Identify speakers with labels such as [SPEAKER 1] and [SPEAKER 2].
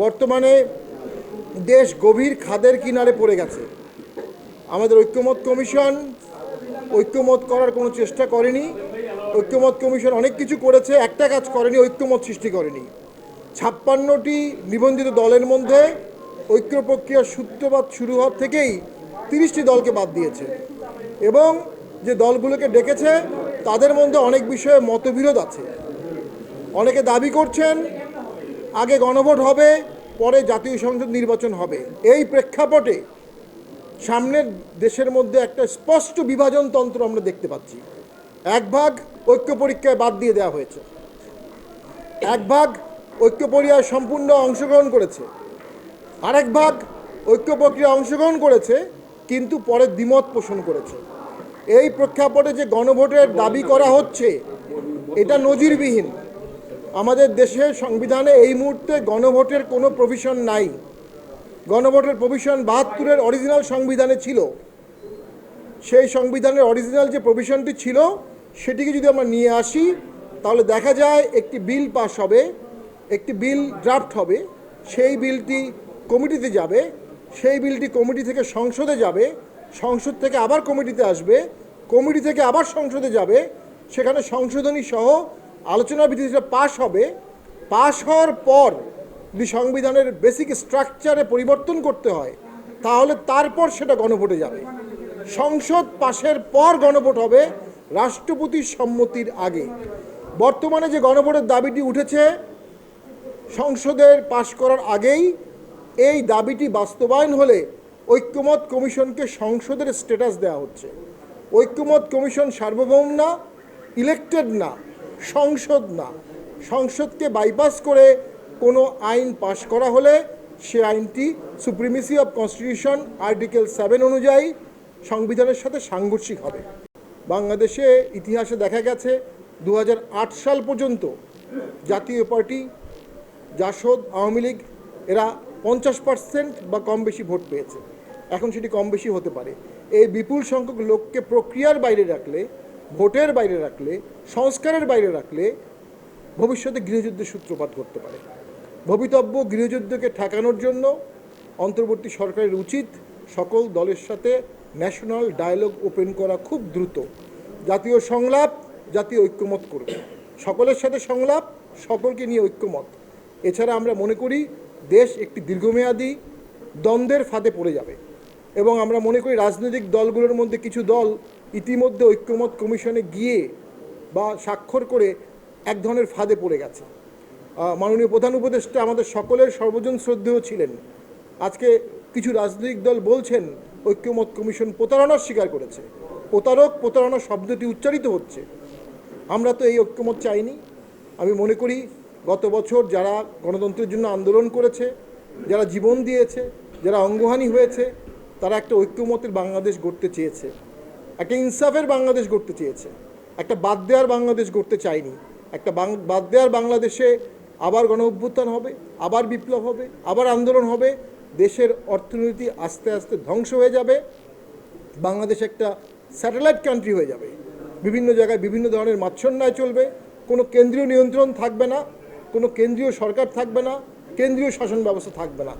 [SPEAKER 1] বর্তমানে দেশ গভীর খাদের কিনারে পড়ে গেছে। আমাদের ঐক্যমত কমিশন ঐক্যমত করার কোনো চেষ্টা করেনি। ঐক্যমত কমিশন অনেক কিছু করেছে, একটা কাজ করেনি, ঐক্যমত সৃষ্টি করেনি। ছাপ্পান্নটি নিবন্ধিত দলের মধ্যে ঐক্য প্রক্রিয়ার সূত্রপাত শুরু হওয়ার থেকেই তিরিশটি দলকে বাদ দিয়েছে। এবং যে দলগুলোকে ডেকেছে, তাদের মধ্যে অনেক বিষয়ে মতবিরোধ আছে। অনেকে দাবি করছেন আগে গণভোট হবে, পরে জাতীয় সংসদ নির্বাচন হবে। এই প্রেক্ষাপটে সামনের দেশের মধ্যে একটা স্পষ্ট বিভাজনতন্ত্র আমরা দেখতে পাচ্ছি। এক ভাগ ঐক্য পরীক্ষায় বাদ দিয়ে দেওয়া হয়েছে। এক ভাগ ঐক্য পরীক্ষায় সম্পূর্ণ অংশগ্রহণ করেছে। আরেক ভাগ ঐক্য প্রক্রিয়া অংশগ্রহণ করেছে, কিন্তু পরে দ্বিমত পোষণ করেছে। এই প্রেক্ষাপটে যে গণভোটের দাবি করা হচ্ছে, এটা নজিরবিহীন। আমাদের দেশের সংবিধানে এই মুহূর্তে গণভোটের কোনো প্রভিশন নাই। গণভোটের প্রভিশন বাহাত্তরের অরিজিনাল সংবিধানে ছিল। সেই সংবিধানের অরিজিনাল যে প্রভিশনটি ছিল, সেটিকে যদি আমরা নিয়ে আসি, তাহলে দেখা যায় একটি বিল পাস হবে, একটি বিল ড্রাফট হবে, সেই বিলটি কমিটিতে যাবে, সেই বিলটি কমিটি থেকে সংসদে যাবে, সংসদ থেকে আবার কমিটিতে আসবে কমিটি থেকে আবার সংসদে যাবে, সেখানে সংশোধনী সহ আলোচনা ভিত্তিতে পাশ হবে, পাশ হওয়ার পর যদি সংবিধানের বেসিক স্ট্রাকচারে পরিবর্তন করতে হয়, তাহলে তারপর সেটা গণভোটে যাবে। সংসদ পাশের পর গণভোট হবে রাষ্ট্রপতির সম্মতির আগে। বর্তমানে যে গণভোটের দাবিটি উঠেছে, সংসদের পাশ করার আগেই এই দাবিটি বাস্তবায়ন হলে ঐক্যমত কমিশনকে সংসদের স্ট্যাটাস দেওয়া হচ্ছে। ঐক্যমত কমিশন সার্বভৌম না ইলেক্টেড না। সংসদ না। সংসদকে বাইপাস করে কোনো আইন পাশ করা হলে সে আইনটি supremacy of constitution article seven অনুযায়ী সংবিধানের সাথে সাংঘর্ষিক হবে। বাংলাদেশে ইতিহাসে দেখা গেছে দু হাজার আট সাল পর্যন্ত জাতীয় পার্টি, জাসদ, আওয়ামী লীগ, এরা পঞ্চাশ পার্সেন্ট বা কম বেশি ভোট পেয়েছে। এখন সেটি কম বেশি হতে পারে। এই বিপুল সংখ্যক লোককে প্রক্রিয়ার বাইরে রাখলে ভোটের বাইরে রাখলে, সংস্কারের বাইরে রাখলে ভবিষ্যতে গৃহযুদ্ধের সূত্রপাত করতে পারে। ভবিতব্য গৃহযুদ্ধকে ঠেকানোর জন্য অন্তর্বর্তী সরকারের উচিত সকল দলের সাথে ন্যাশনাল ডায়ালগ ওপেন করা খুব দ্রুত। জাতীয় সংলাপ, জাতীয় ঐক্যমত করবে সকলের সাথে সংলাপ, সকলকে নিয়ে ঐক্যমত। এছাড়া আমরা মনে করি, দেশ একটি দীর্ঘমেয়াদী দ্বন্দ্বের ফাঁদে পড়ে যাবে। এবং আমরা মনে করি, রাজনৈতিক দলগুলোর মধ্যে কিছু দল ইতিমধ্যে ঐক্যমত কমিশনে গিয়ে বা স্বাক্ষর করে এক ধরনের ফাঁদে পড়ে গেছে। মাননীয় প্রধান উপদেষ্টা আমাদের সকলের সর্বজন শ্রদ্ধেয় ছিলেন। আজকে কিছু রাজনৈতিক দল বলছেন, ঐক্যমত কমিশন প্রতারণার স্বীকার করেছে। প্রতারক, প্রতারণা শব্দটি উচ্চারিত হচ্ছে। আমরা তো এই ঐক্যমত চাইনি। আমি মনে করি, গত বছর যারা গণতন্ত্রের জন্য আন্দোলন করেছে, যারা জীবন দিয়েছে, যারা অঙ্গহানি হয়েছে, তারা একটা ঐক্যমতের বাংলাদেশ গড়তে চেয়েছে। একটা ইনসাফের বাংলাদেশ গড়তে চেয়েছে, একটা বাদ দেওয়ার বাংলাদেশ গড়তে চায়নি, একটা বাদ দেওয়ার বাংলাদেশে আবার গণ অভ্যুত্থান হবে, আবার বিপ্লব হবে, আবার আন্দোলন হবে, দেশের অর্থনীতি আস্তে আস্তে ধ্বংস হয়ে যাবে, বাংলাদেশ একটা স্যাটেলাইট কান্ট্রি হয়ে যাবে, বিভিন্ন জায়গায় বিভিন্ন ধরনের মাচ্ছন্যায় চলবে, কোনো কেন্দ্রীয় নিয়ন্ত্রণ থাকবে না, কোনো কেন্দ্রীয় সরকার থাকবে না, কেন্দ্রীয় শাসন ব্যবস্থা থাকবে না।